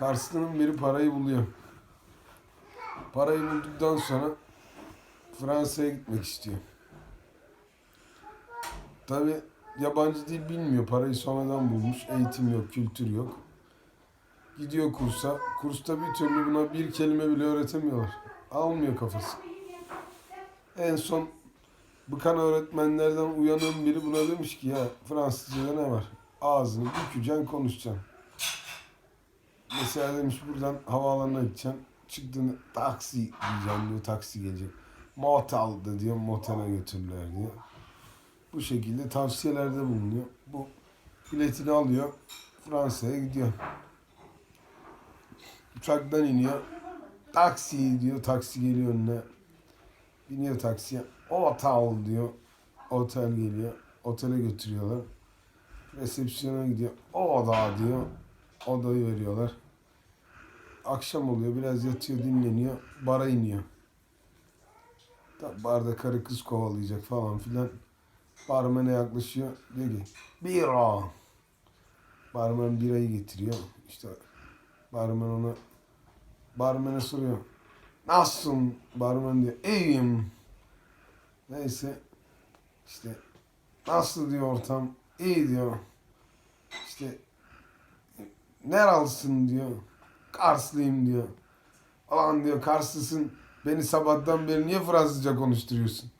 Karslı'nın biri parayı buluyor. Parayı bulduktan sonra Fransa'ya gitmek istiyor. Tabi yabancı dil bilmiyor. Parayı sonradan bulmuş. Eğitim yok, kültür yok. Gidiyor kursa. Kursta bir türlü buna bir kelime bile öğretemiyorlar. Almıyor kafası. En son bıkan öğretmenlerden uyanan biri buna demiş ki ya Fransızca'da ne var? Ağzını bükeceksin konuşacaksın. Mesela demiş buradan havaalanına gideceksin. Çıktığında taksi diyeceğim diyor taksi gelecek. Motel'da diyor motele götürürler diyor. Bu şekilde tavsiyelerde bulunuyor. Bu biletini alıyor. Fransa'ya gidiyor. Uçaktan iniyor. Taksi diyor. Taksi geliyor önüne. Biniyor taksiye. Otel diyor. Otel geliyor. Otele götürüyorlar. Resepsiyona gidiyor. Oda diyor. Odayı veriyorlar. Akşam oluyor. Biraz yatıyor dinleniyor. Bara iniyor. Tabi barda karı kız kovalayacak falan filan. Barmene yaklaşıyor. Diyor ki bira. Barmen birayı getiriyor. İşte barmen ona barmene soruyor. Nasılsın? Barmen diyor. İyiyim. Neyse. işte nasıl diyor ortam? İyi diyor. İşte neralısın diyor. Karslıyım diyor. Alan diyor Karslısın. Beni sabahtan beri niye Fransızca konuşturuyorsun?